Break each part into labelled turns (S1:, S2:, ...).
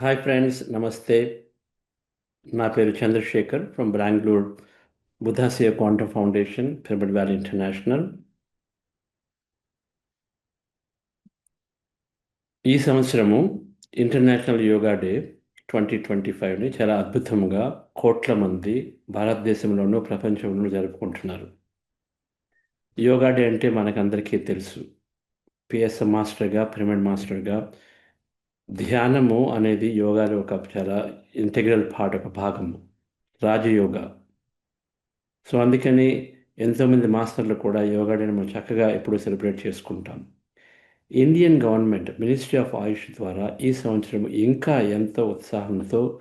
S1: Hi friends నమస్తే నా పేరు Chandrasekhar from Bengaluru బుధాసియా quantum foundation pyramid valley international ఈ సంవత్సరము international yoga day twenty twenty ఫైవ్ని చాలా అద్భుతంగా కోట్ల మంది భారతదేశంలోనూ ప్రపంచంలోనూ జరుపుకుంటున్నారు. యోగా డే అంటే మనకందరికీ తెలుసు. పిఎస్ఎం మాస్టర్గా పిరమిడ్ మాస్టర్గా ధ్యానము అనేది యోగాలో ఒక చాలా ఇంటెగ్రల్ పార్ట్ ఒక భాగము. రాజయోగా. సో అందుకని ఎంతోమంది మాస్టర్లు కూడా యోగా డేని మనం చక్కగా ఎప్పుడూ సెలబ్రేట్ చేసుకుంటాం. Indian government ministry of Ayush ద్వారా ఈ సంవత్సరం ఇంకా ఎంతో ఉత్సాహంతో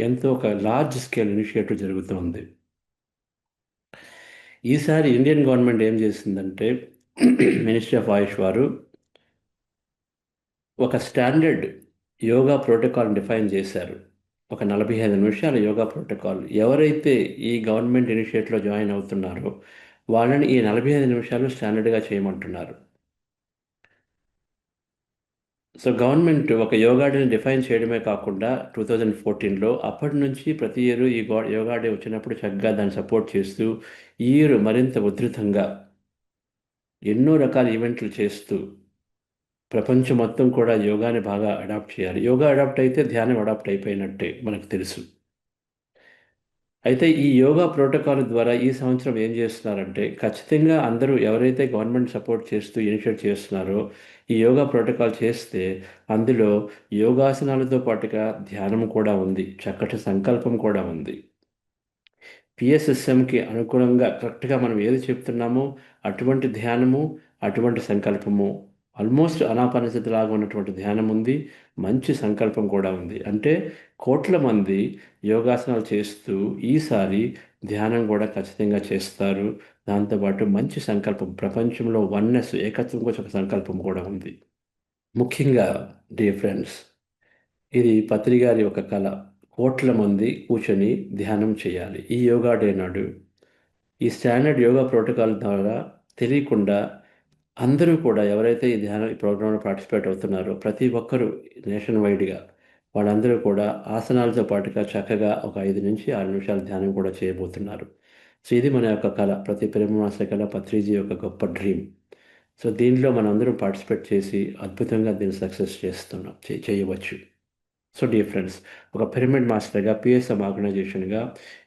S1: ఎంతో ఒక లార్జ్ స్కేల్ ఇనిషియేటివ్ జరుగుతుంది. ఈసారి ఇండియన్ గవర్నమెంట్ ఏం చేసిందంటే మినిస్ట్రీ ఆఫ్ ఆయుష్ వారు ఒక స్టాండర్డ్ యోగా ప్రోటోకాల్ డిఫైన్ చేశారు. ఒక నలభై ఐదు నిమిషాల యోగా ప్రోటోకాల్. ఎవరైతే ఈ గవర్నమెంట్ ఇనిషియేటివ్లో జాయిన్ అవుతున్నారో వాళ్ళని ఈ నలభై ఐదు నిమిషాలు స్టాండర్డ్గా చేయమంటున్నారు. సో గవర్నమెంట్ ఒక యోగా డేని డిఫైన్ చేయడమే కాకుండా టూ థౌజండ్ ఫోర్టీన్లో అప్పటి నుంచి ప్రతి ఇయర్ ఈ యోగా డే వచ్చినప్పుడు చక్కగా దాన్ని సపోర్ట్ చేస్తూ ఈ ఇయర్ మరింత ఉధృతంగా ఎన్నో రకాల ఈవెంట్లు చేస్తూ ప్రపంచం మొత్తం కూడా యోగాని బాగా అడాప్ట్ చేయాలి. యోగా అడాప్ట్ అయితే ధ్యానం అడాప్ట్ అయిపోయినట్టే మనకు తెలుసు. అయితే ఈ యోగా ప్రోటోకాల్ ద్వారా ఈ సంవత్సరం ఏం చేస్తున్నారంటే ఖచ్చితంగా అందరూ ఎవరైతే గవర్నమెంట్ సపోర్ట్ చేస్తూ ఇనిషియేట్ చేస్తున్నారో ఈ యోగా ప్రోటోకాల్ చేస్తే అందులో యోగాసనాలతో పాటుగా ధ్యానం కూడా ఉంది. చక్కటి సంకల్పం కూడా ఉంది. పిఎస్ఎస్ఎంకి అనుగుణంగా కరెక్ట్గా మనం ఏది చెప్తున్నామో అటువంటి ధ్యానము అటువంటి సంకల్పము ఆల్మోస్ట్ అనాపరిస్థితి లాగా ఉన్నటువంటి ధ్యానం ఉంది. మంచి సంకల్పం కూడా ఉంది. అంటే కోట్ల మంది యోగాసనాలు చేస్తూ ఈసారి ధ్యానం కూడా ఖచ్చితంగా చేస్తారు. దాంతోపాటు మంచి సంకల్పం. ప్రపంచంలో వన్నెస్ ఏకత్వం కోసం ఒక సంకల్పం కూడా ఉంది. ముఖ్యంగా డియర్ ఫ్రెండ్స్ ఇది పత్రిగారి ఒక కళ. కోట్ల మంది కూర్చొని ధ్యానం చేయాలి. ఈ యోగా డే నాడు. ఈ స్టాండర్డ్ యోగా ప్రోటోకాల్ ద్వారా తెలియకుండా అందరూ కూడా ఎవరైతే ఈ ధ్యాన ఈ ప్రోగ్రాంలో పార్టిసిపేట్ అవుతున్నారో ప్రతి ఒక్కరూ నేషన్ వైడ్గా వాళ్ళందరూ కూడా ఆసనాలతో పాటుగా చక్కగా ఒక ఐదు నుంచి ఆరు నిమిషాల ధ్యానం కూడా చేయబోతున్నారు. సో ఇది మన యొక్క కళ. ప్రతి ప్రేమమాస కళ పత్రిజీ యొక్క గొప్ప డ్రీమ్. సో దీనిలో మనం అందరం పార్టిసిపేట్ చేసి అద్భుతంగా దీన్ని సక్సెస్ చేస్తున్నాం చేయవచ్చు. సో డియర్ ఫ్రెండ్స్ ఒక పిరమిడ్ మాస్టర్గా పిఎస్ఎం ఆర్గనైజేషన్గా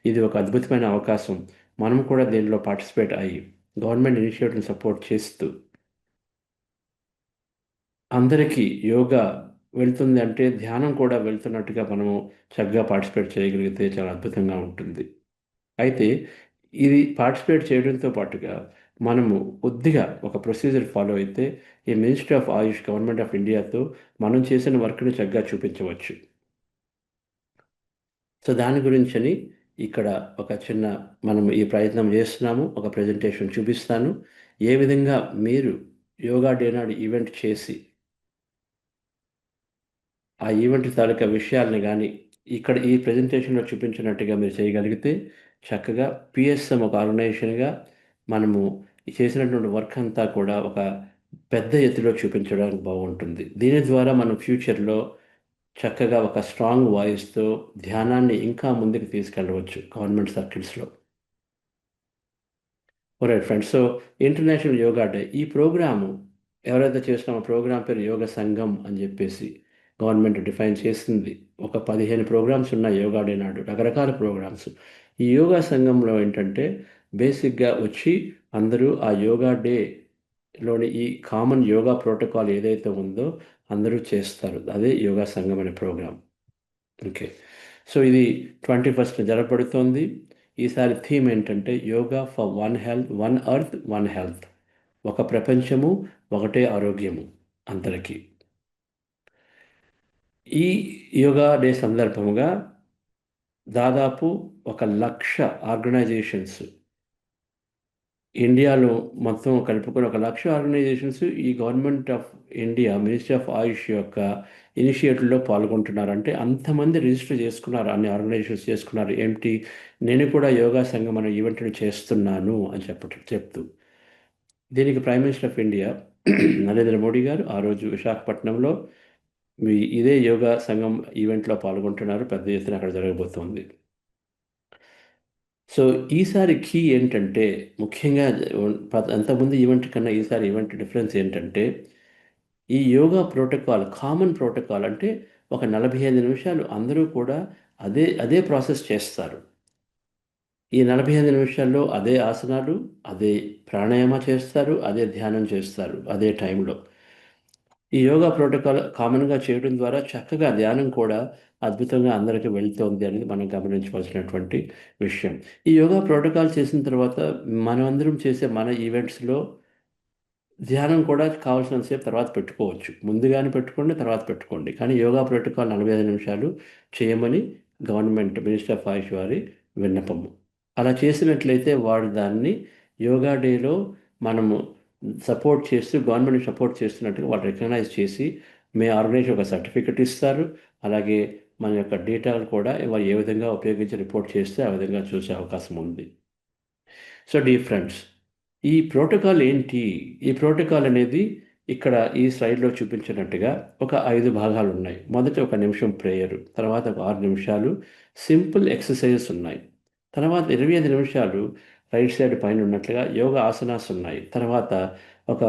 S1: ఇది ఒక అద్భుతమైన అవకాశం. మనం కూడా దీనిలో పార్టిసిపేట్ అయ్యి గవర్నమెంట్ ఇనిషియేటివ్ని సపోర్ట్ చేస్తూ అందరికీ యోగా వెళ్తుంది అంటే ధ్యానం కూడా వెళ్తున్నట్టుగా మనము చక్కగా పార్టిసిపేట్ చేయగలిగితే చాలా అద్భుతంగా ఉంటుంది. అయితే ఇది పార్టిసిపేట్ చేయడంతో పాటుగా మనము కొద్దిగా ఒక ప్రొసీజర్ ఫాలో అయితే ఈ ministry of Ayush government of ఇండియాతో మనం చేసిన వర్క్ని చక్కగా చూపించవచ్చు. సో దాని గురించని ఇక్కడ ఒక చిన్న మనం ఈ ప్రయత్నం చేస్తున్నాము ఒక ప్రజెంటేషన్ చూపిస్తాను. ఏ విధంగా మీరు యోగా డే నాడు ఈవెంట్ చేసి ఆ ఈవెంట్ తాలూకా విషయాలని కానీ ఇక్కడ ఈ ప్రజెంటేషన్లో చూపించినట్టుగా మీరు చేయగలిగితే చక్కగా పిఎస్ఎం ఒక ఆర్గనైజేషన్గా మనము చేసినటువంటి వర్క్ అంతా కూడా ఒక పెద్ద ఎత్తులో చూపించడానికి బాగుంటుంది. దీని ద్వారా మనం ఫ్యూచర్లో చక్కగా ఒక స్ట్రాంగ్ వాయిస్తో ధ్యానాన్ని ఇంకా ముందుకు తీసుకెళ్ళవచ్చు government సర్కిల్స్లో. Right friends so international yoga day ఈ ప్రోగ్రాము ఎవరైతే చేస్తున్నామో ప్రోగ్రాం పేరు యోగ సంఘం అని చెప్పేసి గవర్నమెంట్ డిఫైన్ చేసింది ఒక పదిహేను ప్రోగ్రామ్స్ ఉన్నాయి యోగా డే నాడు రకరకాల ప్రోగ్రామ్స్. ఈ యోగా సంఘంలో ఏంటంటే బేసిక్గా వచ్చి అందరూ ఆ యోగా డేలోని ఈ కామన్ యోగా ప్రోటోకాల్ ఏదైతే ఉందో అందరూ చేస్తారు. అదే యోగా సంఘం అనే ప్రోగ్రాం. ఓకే. సో ఇది ట్వంటీ ఫస్ట్ జరపడుతోంది ఈసారి థీమ్ ఏంటంటే yoga for one health one earth one health. ఒక ప్రపంచము ఒకటే ఆరోగ్యము అందరికీ. ఈ యోగా డే సందర్భంగా దాదాపు ఒక లక్ష ఆర్గనైజేషన్స్ ఇండియాలో మొత్తం కలుపుకొని ఒక లక్ష ఆర్గనైజేషన్స్ ఈ government of India ministry of Ayush యొక్క ఇనిషియేటివ్లో పాల్గొంటున్నారు. అంటే అంతమంది రిజిస్టర్ చేసుకున్నారు అన్ని ఆర్గనైజేషన్స్ చేసుకున్నారు. ఏమిటి? నేను కూడా యోగా సంఘం అనే ఈవెంట్ని చేస్తున్నాను అని చెప్పట చెప్తూ. దీనికి prime minister of India Narendra Modi garu ఆ రోజు విశాఖపట్నంలో మీ ఇదే యోగా సంఘం ఈవెంట్లో పాల్గొంటున్నారు పెద్ద ఎత్తున అక్కడ జరగబోతోంది. సో ఈసారి కీ ఏంటంటే ముఖ్యంగా అంతకుముందు ఈవెంట్ కన్నా ఈసారి ఈవెంట్ డిఫరెన్స్ ఏంటంటే ఈ యోగా ప్రోటోకాల్ కామన్ ప్రోటోకాల్ అంటే ఒక నలభై ఐదు నిమిషాలు అందరూ కూడా అదే అదే ప్రాసెస్ చేస్తారు. ఈ నలభై ఐదు నిమిషాల్లో అదే ఆసనాలు అదే ప్రాణాయామ చేస్తారు అదే ధ్యానం చేస్తారు అదే టైంలో. ఈ యోగా ప్రోటోకాల్ కామన్గా చేయడం ద్వారా చక్కగా ధ్యానం కూడా అద్భుతంగా అందరికీ వెళ్తోంది అనేది మనం గమనించవలసినటువంటి విషయం. ఈ యోగా ప్రోటోకాల్ చేసిన తర్వాత మనమందరం చేసే మన ఈవెంట్స్లో ధ్యానం కూడా కావాల్సినంతసేపు తర్వాత పెట్టుకోవచ్చు. ముందుగానే పెట్టుకోండి తర్వాత పెట్టుకోండి. కానీ యోగా ప్రోటోకాల్ నలభై ఐదు నిమిషాలు చేయమని గవర్నమెంట్ మినిస్టర్ ఆఫ్ ఆయుష్ వారి విన్నపము. అలా చేసినట్లయితే వాడు దాన్ని యోగా డేలో మనము సపోర్ట్ చేస్తూ గవర్నమెంట్ సపోర్ట్ చేస్తున్నట్టుగా వాళ్ళు రికగ్నైజ్ చేసి మీ ఆర్గనైజేషన్ ఒక సర్టిఫికెట్ ఇస్తారు. అలాగే మన యొక్క డేటాలు కూడా వారు ఏ విధంగా ఉపయోగించి రిపోర్ట్ చేస్తే ఆ విధంగా చూసే అవకాశం ఉంది. సో డీ ఫ్రెండ్స్ ఈ ప్రోటోకాల్ ఏంటి? ఈ ప్రోటోకాల్ అనేది ఇక్కడ ఈ స్లైడ్లో చూపించినట్టుగా ఒక ఐదు భాగాలు ఉన్నాయి. మొదట ఒక నిమిషం ప్రేయర్ తర్వాత ఒక ఆరు నిమిషాలు సింపుల్ ఎక్సర్సైజెస్ ఉన్నాయి. తర్వాత ఇరవై ఐదు నిమిషాలు రైట్ సైడ్ పైన ఉన్నట్లుగా యోగ ఆసనాస్ ఉన్నాయి. తర్వాత ఒక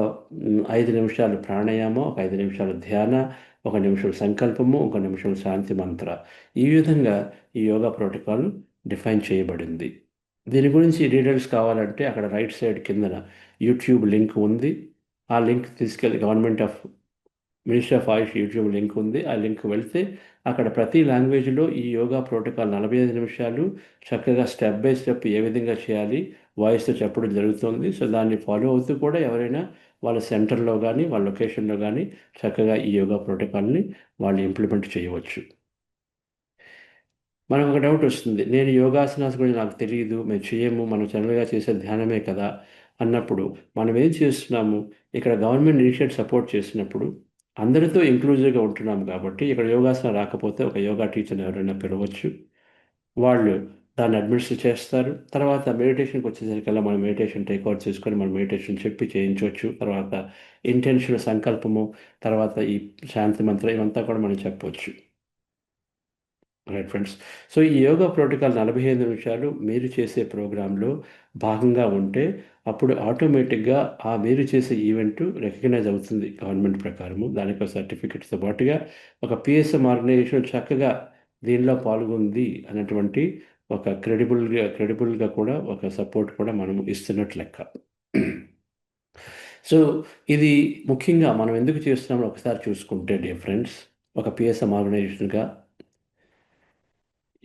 S1: ఐదు నిమిషాలు ప్రాణాయామం ఒక ఐదు నిమిషాలు ధ్యాన ఒక నిమిషం సంకల్పము ఒక నిమిషం శాంతి మంత్ర. ఈ విధంగా ఈ యోగా ప్రోటోకాల్ డిఫైన్ చేయబడింది. దీని గురించి డీటెయిల్స్ కావాలంటే అక్కడ రైట్ సైడ్ కిందన యూట్యూబ్ లింక్ ఉంది. ఆ లింక్ తీసుకెళ్ళి government of ministry of AYUSH YouTube link ఉంది. ఆ లింక్ వెళ్తే అక్కడ ప్రతి లాంగ్వేజ్లో ఈ యోగా ప్రోటోకాల్ నలభై ఐదు నిమిషాలు చక్కగా స్టెప్ బై స్టెప్ ఏ విధంగా చేయాలి వాయిస్తో చెప్పడం జరుగుతుంది. సో దాన్ని ఫాలో అవుతూ కూడా ఎవరైనా వాళ్ళ సెంటర్లో కానీ వాళ్ళ లొకేషన్లో కానీ చక్కగా ఈ యోగా ప్రోటోకాల్ని వాళ్ళు ఇంప్లిమెంట్ చేయవచ్చు. మనకు ఒక డౌట్ వస్తుంది. నేను యోగాసనాస్ గురించి నాకు తెలియదు మేము చేయము మనం జనరల్గా చేసే ధ్యానమే కదా అన్నప్పుడు మనం ఏం చేస్తున్నాము? ఇక్కడ గవర్నమెంట్ ఇనిషియేట్ సపోర్ట్ చేసినప్పుడు అందరితో ఇంక్లూజివ్గా ఉంటున్నాం కాబట్టి ఇక్కడ యోగాసనం రాకపోతే ఒక యోగా టీచర్ని ఎవరైనా పిలవచ్చు. వాళ్ళు దాన్ని అడ్మినిస్టర్ చేస్తారు. తర్వాత మెడిటేషన్కి వచ్చేసరికల్లా మనం మెడిటేషన్ టేక్అవుట్ చేసుకొని మనం మెడిటేషన్ చెప్పి చేయించవచ్చు. తర్వాత ఇంటెన్షన్ సంకల్పము తర్వాత ఈ శాంతి మంత్రం ఇవంతా కూడా మనం చెప్పవచ్చు రైట్ ఫ్రెండ్స్ సో ఈ యోగా ప్రోటోకాల్ నలభై ఐదు నిమిషాలు మీరు చేసే ప్రోగ్రాంలో భాగంగా ఉంటే అప్పుడు ఆటోమేటిక్గా ఆ మీరు చేసే ఈవెంట్ రికగ్నైజ్ అవుతుంది గవర్నమెంట్ ప్రకారము. దానికి ఒక సర్టిఫికెట్స్తో పాటుగా ఒక పిఎస్ఎం ఆర్గనైజేషన్ చక్కగా దీనిలో పాల్గొంది అన్నటువంటి ఒక క్రెడిబుల్గా క్రెడిబుల్గా కూడా ఒక సపోర్ట్ కూడా మనం ఇస్తున్నట్టు లెక్క. సో ఇది ముఖ్యంగా మనం ఎందుకు చేస్తున్నామో ఒకసారి చూసుకుంటే డియర్ ఫ్రెండ్స్ ఒక పిఎస్ఎం ఆర్గనైజేషన్గా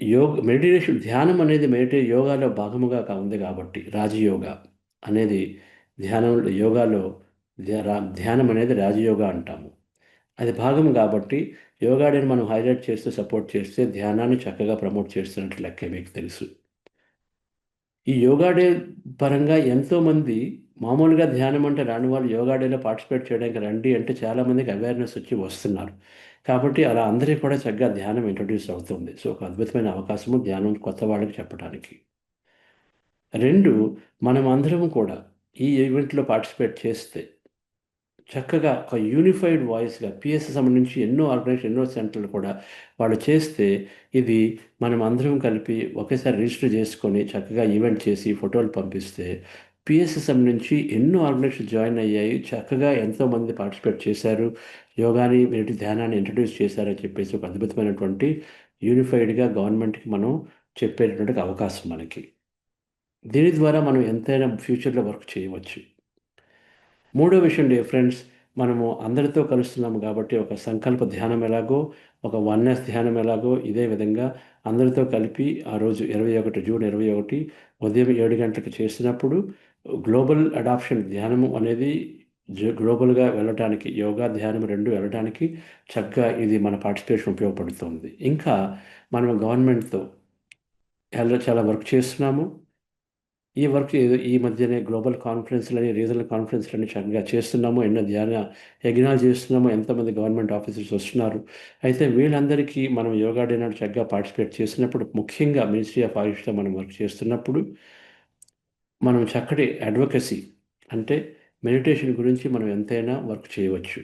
S1: యోగ మెడిటేషన్ ధ్యానం అనేది మెడిటే యోగాలో భాగముగా ఉంది కాబట్టి రాజయోగా. అనేది ధ్యానం యోగాలో ధ్యా- రా- ధ్యానం అనేది రాజయోగా అంటాము. అది భాగం కాబట్టి యోగాడిని మనం హైలైట్ చేస్తూ సపోర్ట్ చేస్తే ధ్యానాన్ని చక్కగా ప్రమోట్ చేస్తున్నట్టు లెక్కే మీకు తెలుసు. ఈ యోగా డే పరంగా ఎంతోమంది మామూలుగా ధ్యానం అంటే రాని వాళ్ళు యోగా డేలో పార్టిసిపేట్ చేయడానికి రండి అంటే చాలామందికి అవేర్నెస్ వచ్చి వస్తున్నారు. కాబట్టి అలా అందరికీ కూడా చక్కగా ధ్యానం ఇంట్రొడ్యూస్ అవుతుంది. సో ఒక అద్భుతమైన అవకాశము ధ్యానం కొత్త వాళ్ళకి చెప్పడానికి రెండు మనం అందరం కూడా ఈ ఈవెంట్లో పార్టిసిపేట్ చేస్తే చక్కగా ఒక యూనిఫైడ్ వాయిస్గా పిఎస్ సంబంధించి ఎన్నో ఆర్గనైజేషన్ ఎన్నో సెంటర్లు కూడా వాళ్ళు చేస్తే ఇది మనం అందరం కలిపి ఒకేసారి రిజిస్టర్ చేసుకొని చక్కగా ఈవెంట్ చేసి ఫోటోలు పంపిస్తే పిఎస్ఎస్ఎం నుంచి ఎన్నో ఆర్గనైజేషన్ జాయిన్ అయ్యాయి. చక్కగా ఎంతోమంది పార్టిసిపేట్ చేశారు. యోగాని మెడిటి ధ్యానాన్ని ఇంట్రడ్యూస్ చేశారని చెప్పేసి ఒక అద్భుతమైనటువంటి యూనిఫైడ్గా గవర్నమెంట్కి మనం చెప్పేటటువంటి అవకాశం మనకి. దీని ద్వారా మనం ఎంతైనా ఫ్యూచర్లో వర్క్ చేయవచ్చు. మూడో విషయం డే ఫ్రెండ్స్ మనము అందరితో కలుస్తున్నాము కాబట్టి ఒక సంకల్ప ధ్యానం ఎలాగో ఒక వన్నెస్ ధ్యానం ఎలాగో ఇదే విధంగా అందరితో కలిపి ఆ రోజు ఇరవై ఒకటి జూన్ ఇరవై ఒకటి ఉదయం ఏడు గంటలకు చేసినప్పుడు గ్లోబల్ అడాప్షన్ ధ్యానము అనేది గ్లోబల్గా వెళ్ళటానికి యోగా ధ్యానం రెండు వెళ్ళడానికి చక్కగా ఇది మన పార్టిసిపేషన్ ఉపయోగపడుతుంది. ఇంకా మనం గవర్నమెంట్తో చాలా వర్క్ చేస్తున్నాము. ఈ వర్క్ ఈ మధ్యనే గ్లోబల్ కాన్ఫరెన్స్లని రీజనల్ కాన్ఫరెన్స్లని చక్కగా చేస్తున్నాము. ఎన్నో ధ్యాన యజ్ఞాలు చేస్తున్నాము. ఎంతమంది గవర్నమెంట్ ఆఫీసర్స్ వస్తున్నారు. అయితే వీళ్ళందరికీ మనం యోగా డే నాడు చక్కగా పార్టిసిపేట్ చేసినప్పుడు ముఖ్యంగా మినిస్ట్రీ ఆఫ్ ఆయుష్తో మనం వర్క్ చేస్తున్నప్పుడు మనం చక్కటి అడ్వకసీ అంటే మెడిటేషన్ గురించి మనం ఎంతైనా వర్క్ చేయవచ్చు.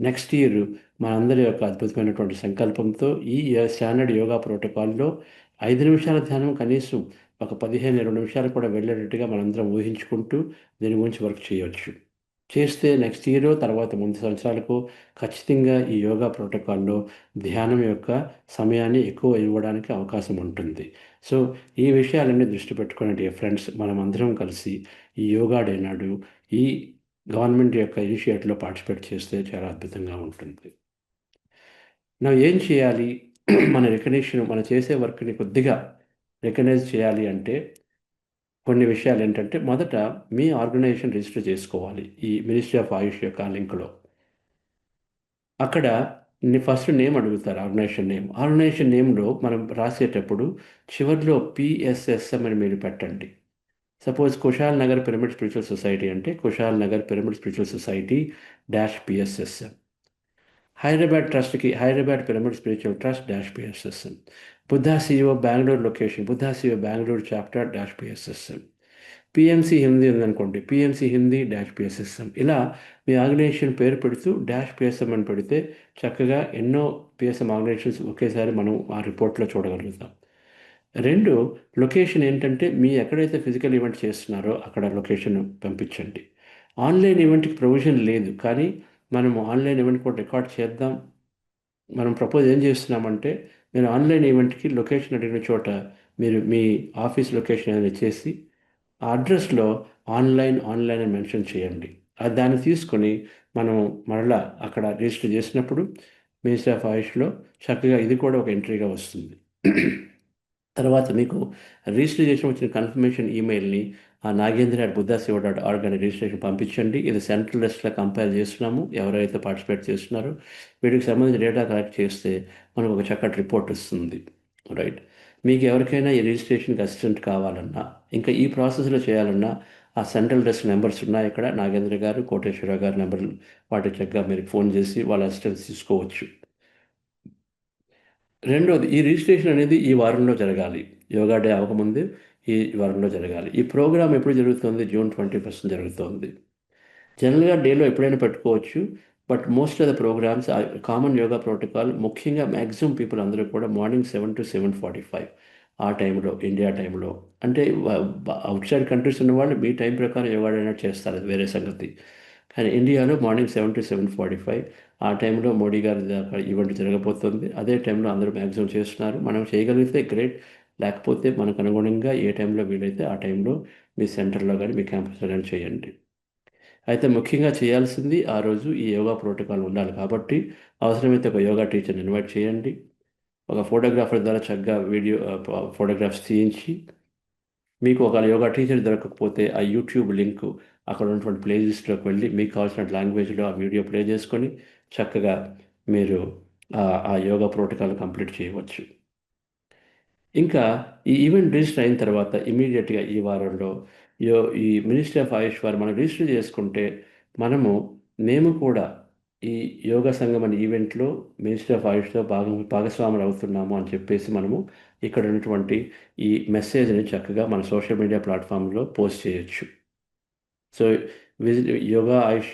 S1: నెక్స్ట్ ఇయర్ మనందరి యొక్క అద్భుతమైనటువంటి సంకల్పంతో ఈ స్టాండర్డ్ యోగా ప్రోటోకాల్లో ఐదు నిమిషాల ధ్యానం కనీసం ఒక పదిహేను ఇరవై నిమిషాలు కూడా వెళ్ళేటట్టుగా మనందరం ఊహించుకుంటూ దీని గురించి వర్క్ చేయవచ్చు చేస్తే నెక్స్ట్ ఇయర్ తర్వాత ముందు సంవత్సరాలకు ఖచ్చితంగా ఈ యోగా ప్రోటోకాల్లో ధ్యానం యొక్క సమయాన్ని ఎక్కువ ఇవ్వడానికి అవకాశం ఉంటుంది. సో ఈ విషయాలన్నీ దృష్టి పెట్టుకునే ఫ్రెండ్స్ మనం అందరం కలిసి ఈ యోగా డే నాడు ఈ గవర్నమెంట్ యొక్క ఇనిషియేటివ్లో పార్టిసిపేట్ చేస్తే చాలా అద్భుతంగా ఉంటుంది. నా ఏం చేయాలి? మన రికగ్నిషన్ మనం చేసే వర్క్ని కొద్దిగా రికగ్నైజ్ చేయాలి అంటే కొన్ని విషయాలు ఏంటంటే మొదట మీ ఆర్గనైజేషన్ రిజిస్టర్ చేసుకోవాలి ఈ మినిస్ట్రీ ఆఫ్ ఆయుష్ యొక్క లింక్లో. అక్కడ ఫస్ట్ నేమ్ అడుగుతారు ఆర్గనైజేషన్ నేమ్. ఆర్గనైజేషన్ నేమ్లో మనం రాసేటప్పుడు చివరిలో పిఎస్ఎస్ఎం అని మీరు పెట్టండి. Suppose Kushal Nagar pyramid spiritual society అంటే Kushal Nagar pyramid spiritual society dash PSSM Hyderabad ట్రస్ట్కి Hyderabad pyramid spiritual trust dash PSSM Buddha CEO Bengaluru location Buddha CO Bengaluru chapter dash PSSM PMC Hindi ఉందనుకోండి PMC Hindi dash PSSM ఇలా మీ organisation పేరు పెడుతూ dash PSM అని పెడితే చక్కగా ఎన్నో PSM organisations ఒకేసారి మనం ఆ రిపోర్ట్లో చూడగలుగుతాం. రెండు లొకేషన్ ఏంటంటే మీ ఎక్కడైతే ఫిజికల్ ఈవెంట్ చేస్తున్నారో అక్కడ లొకేషన్ పంపించండి. ఆన్లైన్ ఈవెంట్కి ప్రొవిజన్ లేదు కానీ మనము ఆన్లైన్ ఈవెంట్ కూడా రికార్డ్ చేద్దాం. మనం ప్రపోజ్ ఏం చేస్తున్నామంటే నేను ఆన్లైన్ ఈవెంట్కి లొకేషన్ అడిగిన చోట మీరు మీ ఆఫీస్ లొకేషన్ ఏదైనా చేసి ఆ అడ్రస్లో ఆన్లైన్ ఆన్లైన్ అని మెన్షన్ చేయండి. అది దాన్ని తీసుకొని మనం మరలా అక్కడ రిజిస్టర్ చేసినప్పుడు మినిస్ట్రీ ఆఫ్ ఆయుష్లో చక్కగా ఇది కూడా ఒక ఎంట్రీగా వస్తుంది. తర్వాత మీకు రిజిస్టర్ చేసిన వచ్చిన కన్ఫర్మేషన్ ఈమెయిల్ని ఆ Nagendra at Buddha Shiva dot org అనే రిజిస్ట్రేషన్ పంపించండి. ఇది సెంట్రల్ లిస్ట్లో కంపేర్ చేస్తున్నాము. ఎవరైతే పార్టిసిపేట్ చేస్తున్నారో వీటికి సంబంధించిన డేటా కలెక్ట్ చేస్తే మనకు ఒక చక్కటి రిపోర్ట్ వస్తుంది. రైట్. మీకు ఎవరికైనా ఈ రిజిస్ట్రేషన్కి అసిస్టెంట్ కావాలన్నా ఇంకా ఈ ప్రాసెస్లో చేయాలన్నా ఆ సెంట్రల్ డెస్క్ నెంబర్స్ ఉన్నాయి ఇక్కడ. నాగేంద్ర గారు కోటేశ్వర గారి నెంబర్లు వాటి చక్కగా మీరు ఫోన్ చేసి వాళ్ళ అసిస్టెన్స్ తీసుకోవచ్చు. రెండోది ఈ రిజిస్ట్రేషన్ అనేది ఈ వారంలో జరగాలి. యోగా డే అవ్వకముందే ఈ వారంలో జరగాలి. ఈ ప్రోగ్రామ్ ఎప్పుడు జరుగుతుంది? జూన్ ట్వంటీ ఫస్ట్ జరుగుతుంది. జనరల్గా డేలో ఎప్పుడైనా పెట్టుకోవచ్చు. But most of the programmes common yoga protocol ముఖ్యంగా మ్యాక్సిమం పీపుల్ అందరూ కూడా morning seven to seven forty five ఆ టైంలో ఇండియా టైంలో. అంటే అవుట్ సైడ్ కంట్రీస్ ఉన్న వాళ్ళు మీ టైం ప్రకారం యోగా చేస్తారు. అది వేరే సంగతి. కానీ ఇండియాలో morning seven to seven forty five ఆ టైంలో మోడీ గారి ఈవెంట్ జరగబోతుంది. అదే టైంలో అందరూ మ్యాక్సిమం చేస్తున్నారు. మనం చేయగలిగితే గ్రేట్. లేకపోతే మనకు అనుగుణంగా ఏ టైంలో వీలైతే ఆ టైంలో మీ సెంటర్లో కానీ మీ క్యాంపస్లో కానీ చేయండి. అయితే ముఖ్యంగా చేయాల్సింది ఆ రోజు ఈ యోగా ప్రోటోకాల్ ఉండాలి కాబట్టి అవసరమైతే ఒక యోగా టీచర్ని ఇన్వైట్ చేయండి. ఒక ఫోటోగ్రాఫర్ ద్వారా చక్కగా వీడియో ఫోటోగ్రాఫ్స్ తీయించి మీకు ఒక యోగా టీచర్ దొరకకపోతే ఆ యూట్యూబ్ లింక్ అక్కడ ఉన్నటువంటి ప్లేలిస్ట్లోకి వెళ్ళి మీకు కావాల్సిన లాంగ్వేజ్లో ఆ వీడియో ప్లే చేసుకొని చక్కగా మీరు ఆ యోగా ప్రోటోకాల్ కంప్లీట్ చేయవచ్చు. ఇంకా ఈ ఈవెంట్ రిజిస్టర్ అయిన తర్వాత ఇమీడియట్గా ఈ వారంలో యో ఈ మినిస్ట్రీ ఆఫ్ ఆయుష్ వారు మనం రిజిస్టర్ చేసుకుంటే మనము మేము కూడా ఈ యోగా సంఘం అనే ఈవెంట్లో మినిస్ట్రీ ఆఫ్ ఆయుష్తో భాగం భాగస్వాములు అవుతున్నాము అని చెప్పేసి మనము ఇక్కడ ఉన్నటువంటి ఈ మెసేజ్ని చక్కగా మన సోషల్ మీడియా ప్లాట్ఫామ్లో పోస్ట్ చేయొచ్చు. So visit yoga AYUSH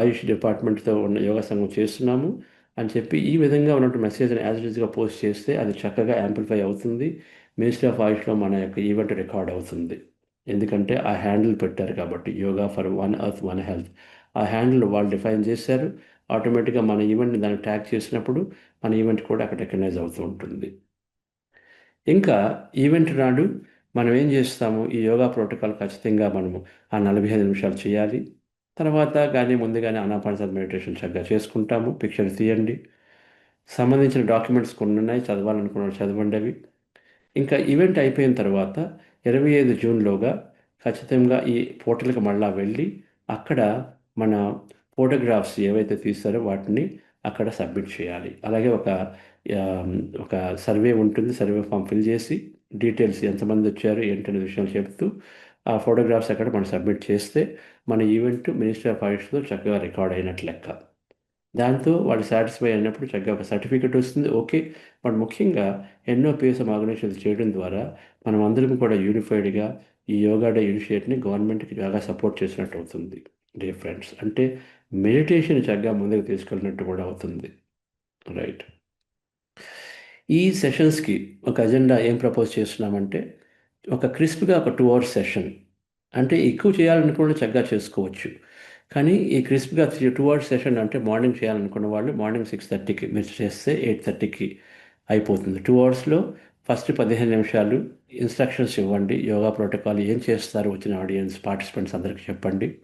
S1: AYUSH డిపార్ట్మెంట్తో ఉన్న యోగా సంఘం చేస్తున్నాము. అని చెప్పి ఈ విధంగా ఉన్నటువంటి మెసేజ్ని యాజ్ ఇట్గా పోస్ట్ చేస్తే అది చక్కగా యాంప్లిఫై అవుతుంది. మినిస్ట్రీ ఆఫ్ ఆయుష్లో మన యొక్క ఈవెంట్ రికార్డ్ అవుతుంది. ఎందుకంటే ఆ హ్యాండిల్ పెట్టారు కాబట్టి yoga for one earth one health ఆ హ్యాండిల్ వాళ్ళు డిఫైన్ చేశారు. ఆటోమేటిక్గా మన ఈవెంట్ని దాన్ని ట్యాగ్ చేసినప్పుడు మన ఈవెంట్ కూడా అక్కడ రికగ్నైజ్ అవుతూ ఉంటుంది. ఇంకా ఈవెంట్ నాడు మనం ఏం చేస్తాము? ఈ యోగా ప్రోటోకాల్ ఖచ్చితంగా మనము ఆ నలభై ఐదు నిమిషాలు చేయాలి. తర్వాత కానీ ముందుగానే అనాపానసత్ మెడిటేషన్ చక్కగా చేసుకుంటాము. పిక్చర్స్ తీయండి. సంబంధించిన డాక్యుమెంట్స్ కొన్ని ఉన్నాయి చదవాలనుకున్న చదవండి అవి. ఇంకా ఈవెంట్ అయిపోయిన తర్వాత ఇరవై ఐదు జూన్లోగా ఖచ్చితంగా ఈ పోర్టల్కి మళ్ళా వెళ్ళి అక్కడ మన ఫోటోగ్రాఫ్స్ ఏవైతే తీస్తారో వాటిని అక్కడ సబ్మిట్ చేయాలి. అలాగే ఒక ఒక సర్వే ఉంటుంది. సర్వే ఫామ్ ఫిల్ చేసి డీటెయిల్స్ ఎంతమంది వచ్చారు ఏంటనే విషయాలు చెప్తూ ఆ ఫోటోగ్రాఫ్స్ అక్కడ మనం సబ్మిట్ చేస్తే మన ఈవెంట్ మినిస్టర్ ఆఫ్ ఆయుష్తో చక్కగా రికార్డ్ అయినట్లు లెక్క. దాంతో వాళ్ళు సాటిస్ఫై అయినప్పుడు చక్కగా ఒక సర్టిఫికెట్ వస్తుంది. ఓకే. బట్ ముఖ్యంగా ఎన్నో పిఎస్ఎం ఆర్గనైజేషన్ చేయడం ద్వారా మనం అందరం కూడా యూనిఫైడ్గా ఈ యోగా డే ఇనిషియేట్ని గవర్నమెంట్కి బాగా సపోర్ట్ చేసినట్టు అవుతుంది. డే ఫ్రెండ్స్ అంటే మెడిటేషన్ చక్కగా ముందుకు తీసుకెళ్ళినట్టు కూడా అవుతుంది. రైట్. ఈ సెషన్స్కి ఒక అజెండా ఏం ప్రపోజ్ చేస్తున్నామంటే ఒక క్రిస్ప్గా ఒక టూ అవర్స్ సెషన్. అంటే ఎక్కువ చేయాలనుకున్న చక్కగా చేసుకోవచ్చు. కానీ ఈ క్రిస్ప్గా టూ అవర్స్ సెషన్ అంటే మార్నింగ్ చేయాలనుకున్న వాళ్ళు మార్నింగ్ సిక్స్ థర్టీకి మీరు చేస్తే ఎయిట్ థర్టీకి అయిపోతుంది. టూ అవర్స్లో ఫస్ట్ పదిహేను నిమిషాలు ఇన్స్ట్రక్షన్స్ ఇవ్వండి. యోగా ప్రోటోకాల్ ఏం చేస్తారు వచ్చిన ఆడియన్స్ పార్టిసిపెంట్స్ అందరికీ చెప్పండి.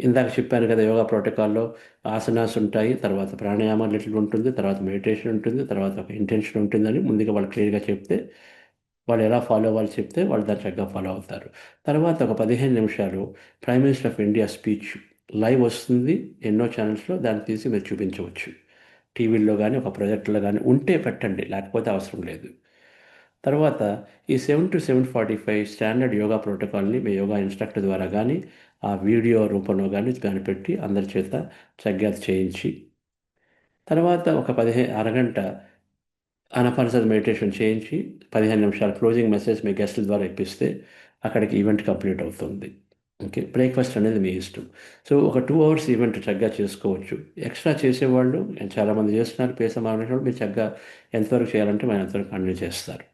S1: ఇందాక చెప్పాను కదా యోగా ప్రోటోకాల్లో ఆసనాస్ ఉంటాయి తర్వాత ప్రాణాయామాలు లిటిల్ ఉంటుంది తర్వాత మెడిటేషన్ ఉంటుంది తర్వాత ఒక ఇంటెన్షన్ ఉంటుందని ముందుగా వాళ్ళు క్లియర్గా చెప్తే వాళ్ళు ఎలా ఫాలో అవ్వాలి చెప్తే వాళ్ళు దాన్ని చక్కగా ఫాలో అవుతారు. తర్వాత ఒక పదిహేను నిమిషాలు prime minister of India speech live వస్తుంది. ఎన్నో ఛానల్స్లో దాన్ని తీసి మీరు చూపించవచ్చు. టీవీల్లో కానీ ఒక ప్రాజెక్టులో కానీ ఉంటే పెట్టండి లేకపోతే అవసరం లేదు. తర్వాత ఈ seven two seven forty five standard yoga ప్రోటోకాల్ని మీ యోగా ఇన్స్ట్రక్టర్ ద్వారా కానీ ఆ వీడియో రూపంలో కానీ దాన్ని పెట్టి అందరి చేత చక్కగా చేయించి తర్వాత ఒక పదిహేను అరగంట అనపనసరి మెడిటేషన్ చేయించి పదిహేను నిమిషాలు క్లోజింగ్ మెసేజ్ మీ గెస్ట్ల ద్వారా ఇప్పిస్తే అక్కడికి ఈవెంట్ కంప్లీట్ అవుతుంది. ఓకే బ్రేక్ఫాస్ట్ అనేది మీ ఇష్టం. సో ఒక టూ అవర్స్ ఈవెంట్ చక్కగా చేసుకోవచ్చు. ఎక్స్ట్రా చేసేవాళ్ళు చాలామంది చేస్తున్నారు పేస మీరు చక్కగా ఎంతవరకు చేయాలంటే మనం ఎంతవరకు కంటిన్యూ చేస్తారు.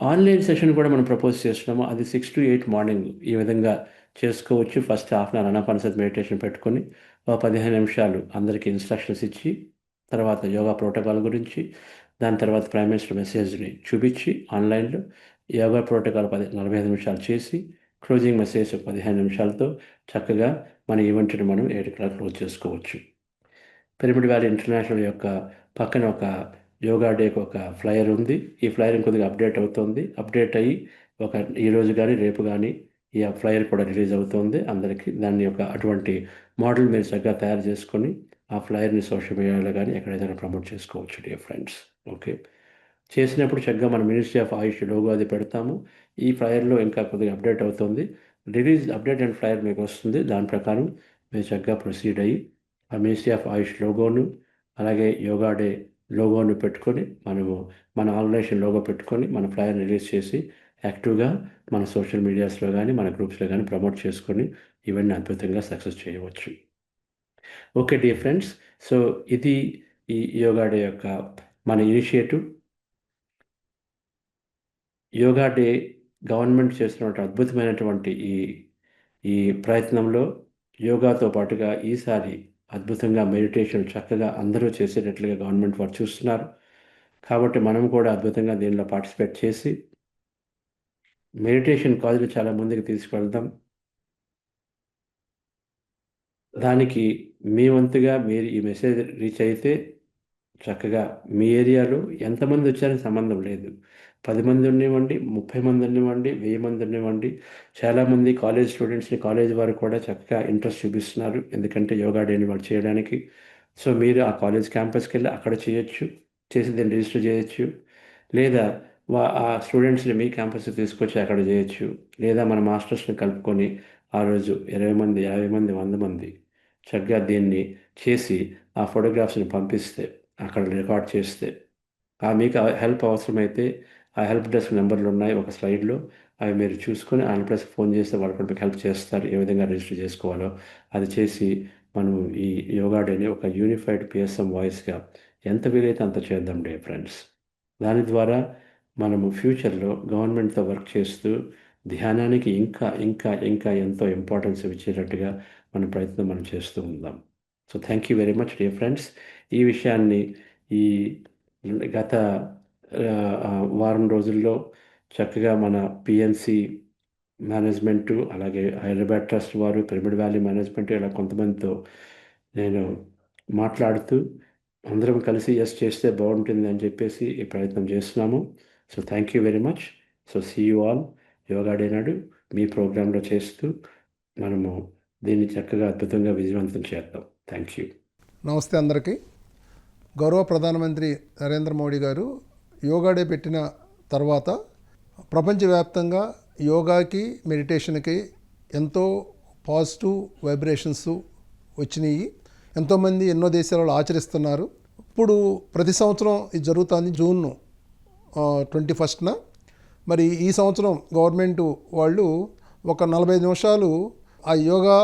S1: ఆన్లైన్ సెషన్ కూడా మనం ప్రపోజ్ చేస్తున్నాము. అది సిక్స్ టు ఎయిట్ మార్నింగ్ ఈ విధంగా చేసుకోవచ్చు. First half an hour Anapanasati meditation పెట్టుకొని ఒక పదిహేను నిమిషాలు అందరికీ ఇన్స్ట్రక్షన్స్ ఇచ్చి తర్వాత యోగా ప్రోటోకాల్ గురించి దాని తర్వాత ప్రైమ్ మినిస్టర్ మెసేజ్ని చూపించి ఆన్లైన్లో యోగా ప్రోటోకాల్ పది నలభై ఐదు నిమిషాలు చేసి క్లోజింగ్ మెసేజ్ పదిహేను నిమిషాలతో చక్కగా మన ఈవెంట్ని మనం ఎయిట్ క్లాక్ క్లోజ్ చేసుకోవచ్చు. పిరమిడ్ వ్యాలీ ఇంటర్నేషనల్ యొక్క పక్కన ఒక యోగా డేకి ఒక ఫ్లయర్ ఉంది. ఈ ఫ్లయర్ కొద్దిగా అప్డేట్ అవుతుంది. అప్డేట్ అయ్యి ఒక ఈరోజు కానీ రేపు కానీ ఈ ఫ్లయర్ కూడా రిలీజ్ అవుతుంది. అందరికీ దాని యొక్క అటువంటి మోడల్ మీరు చక్కగా తయారు చేసుకొని ఆ ఫ్లయర్ని సోషల్ మీడియాలో కానీ ఎక్కడైనా ప్రమోట్ చేసుకోవచ్చు డియర్ ఫ్రెండ్స్. ఓకే. చేసినప్పుడు చక్కగా మన మినిస్ట్రీ ఆఫ్ ఆయుష్ లోగో అది పెడతాము. ఈ ఫ్లయర్లో ఇంకా కొద్దిగా అప్డేట్ అవుతుంది. రిలీజ్ అప్డేట్ అండ్ ఫ్లయర్ మీకు వస్తుంది. దాని ప్రకారం మీరు చక్కగా ప్రొసీడ్ అయ్యి ఆ మినిస్ట్రీ ఆఫ్ ఆయుష్ లోగోను అలాగే యోగా డే లోగోను పెట్టుకొని మనము మన ఆర్గనైజేషన్ లోగో పెట్టుకొని మన ఫ్లయర్ రిలీజ్ చేసి యాక్టివ్గా మన సోషల్ మీడియాస్లో కానీ మన గ్రూప్స్లో కానీ ప్రమోట్ చేసుకొని ఇవన్నీ అద్భుతంగా సక్సెస్ చేయవచ్చు. ఓకే డియర్ ఫ్రెండ్స్ సో ఇది ఈ యోగా డే యొక్క మన ఇనిషియేటివ్ యోగా డే గవర్నమెంట్ చేస్తున్నటువంటి అద్భుతమైనటువంటి ఈ ఈ ప్రయత్నంలో యోగాతో పాటుగా ఈసారి అద్భుతంగా మెడిటేషన్ చక్కగా అందరూ చేసేటట్లుగా గవర్నమెంట్ వారు చూస్తున్నారు. కాబట్టి మనం కూడా అద్భుతంగా దీనిలో పార్టిసిపేట్ చేసి మెడిటేషన్ కాజులు చాలా ముందుకు తీసుకువెళ్దాం. దానికి మీ వంతుగా మీరు ఈ మెసేజ్ రీచ్ అయితే చక్కగా మీ ఏరియాలో ఎంతమంది వచ్చారని సంబంధం లేదు. పది మంది ఉండేవ్వండి ముప్పై మంది ఉండేవ్వండి వెయ్యి మంది ఉండేవ్వండి చాలామంది కాలేజ్ స్టూడెంట్స్ని కాలేజ్ వారు కూడా చక్కగా ఇంట్రెస్ట్ చూపిస్తున్నారు. ఎందుకంటే యోగా డేని వాళ్ళు చేయడానికి. సో మీరు ఆ కాలేజ్ క్యాంపస్కి వెళ్ళి అక్కడ చేయొచ్చు చేసి దాన్ని రిజిస్టర్ చేయొచ్చు. లేదా వా ఆ స్టూడెంట్స్ని మీ క్యాంపస్కి తీసుకొచ్చి అక్కడ చేయొచ్చు. లేదా మన మాస్టర్స్ని కలుపుకొని ఆ రోజు ఇరవై మంది యాభై మంది వంద మంది చక్కగా దీన్ని చేసి ఆ ఫోటోగ్రాఫ్స్ని పంపిస్తే అక్కడ రికార్డ్ చేస్తే. ఆ మీకు హెల్ప్ అవసరమైతే ఆ హెల్ప్ డెస్క్ నెంబర్లు ఉన్నాయి ఒక స్లైడ్లో. అవి మీరు చూసుకొని ఆ ఫోన్ చేస్తే వాళ్ళు కూడా మీకు హెల్ప్ చేస్తారు ఏ విధంగా రిజిస్టర్ చేసుకోవాలో. అది చేసి మనం ఈ యోగా డేని ఒక యూనిఫైడ్ పిఎస్ఎం వాయిస్గా ఎంత వీలైతే అంత చేద్దాం డే ఫ్రెండ్స్. దాని ద్వారా మనము ఫ్యూచర్లో గవర్నమెంట్తో వర్క్ చేస్తూ ధ్యానానికి ఇంకా ఇంకా ఇంకా ఎంతో ఇంపార్టెన్స్ ఇచ్చేటట్టుగా మన ప్రయత్నం మనం చేస్తూ ఉందాం. So thank you very much dear friends ఈ విషయాన్ని ఈ గత వారం రోజుల్లో చక్కగా మన పిఎన్సి మేనేజ్మెంటు అలాగే హైదరాబాద్ ట్రస్ట్ వారు పిరమిడ్ వ్యాలీ మేనేజ్మెంట్ ఇలా కొంతమందితో నేను మాట్లాడుతూ అందరం కలిసి ఎస్ చేస్తే బాగుంటుంది అని చెప్పేసి ఈ ప్రయత్నం చేస్తున్నాము. So thank you very much so see you all yoga day నాడు మీ ప్రోగ్రాంలో చేస్తూ మనము దీన్ని చక్కగా అద్భుతంగా విజయవంతం చేద్దాం. థ్యాంక్ యూ
S2: నమస్తే అందరికీ. గౌరవ ప్రధానమంత్రి నరేంద్ర మోడీ గారు యోగా డే పెట్టిన తర్వాత ప్రపంచవ్యాప్తంగా యోగాకి మెడిటేషన్కి ఎంతో పాజిటివ్ వైబ్రేషన్స్ వచ్చినాయి. ఎంతోమంది ఎన్నో దేశాలలో ఆచరిస్తున్నారు. ఇప్పుడు ప్రతి సంవత్సరం ఇది జరుగుతుంది జూన్ ట్వంటీ ఫస్ట్న. మరి ఈ సంవత్సరం గవర్నమెంట్ వాళ్ళు ఒక నలభై నిమిషాలు ఆ యోగా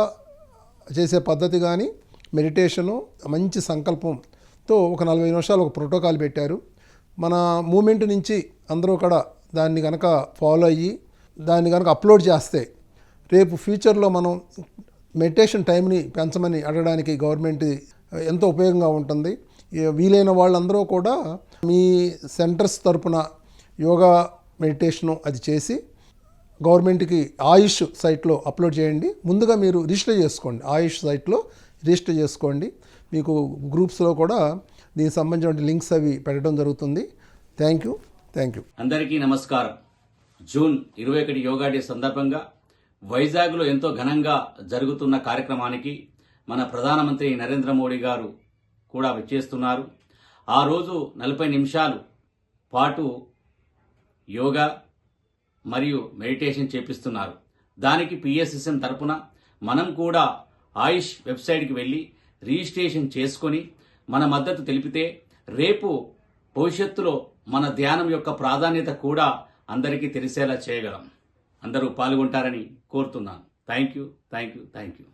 S2: చేసే పద్ధతి కానీ మెడిటేషను మంచి సంకల్పంతో ఒక నలభై నిమిషాలు ఒక ప్రోటోకాల్ పెట్టారు. మన మూమెంట్ నుంచి అందరూ కూడా దాన్ని కనుక ఫాలో అయ్యి దాన్ని కనుక అప్లోడ్ చేస్తే రేపు ఫ్యూచర్లో మనం మెడిటేషన్ టైంని పెంచమని అడగడానికి గవర్నమెంట్ ఎంతో ఉపయోగంగా ఉంటుంది. వీలైన వాళ్ళందరూ కూడా మీ సెంటర్స్ తరపున యోగా మెడిటేషను అది చేసి గవర్నమెంట్కి ఆయుష్ సైట్లో అప్లోడ్ చేయండి. ముందుగా మీరు రిజిస్టర్ చేసుకోండి. ఆయుష్ సైట్లో రిజిస్టర్ చేసుకోండి. మీకు గ్రూప్స్లో కూడా దీనికి సంబంధించిన లింక్స్ అవి పెట్టడం జరుగుతుంది. Thank you. Thank you.
S3: అందరికీ నమస్కారం. జూన్ ఇరవై ఒకటి యోగా డే సందర్భంగా వైజాగ్లో ఎంతో ఘనంగా జరుగుతున్న కార్యక్రమానికి మన ప్రధానమంత్రి నరేంద్ర మోడీ గారు కూడా చేస్తున్నారు ఆ రోజు నలభై నిమిషాలు పాటు యోగా మరియు మెడిటేషన్ చేపిస్తున్నారు. దానికి పిఎస్ఎస్ఎం తరపున మనం కూడా ఆయుష్ వెబ్సైట్కి వెళ్ళి రిజిస్ట్రేషన్ చేసుకొని మన మద్దతు తెలిపితే రేపు భవిష్యత్తులో మన ధ్యానం యొక్క ప్రాధాన్యత కూడా అందరికీ తెలిసేలా చేయగలం. అందరూ పాల్గొంటారని కోరుతున్నాను. Thank you thank you thank you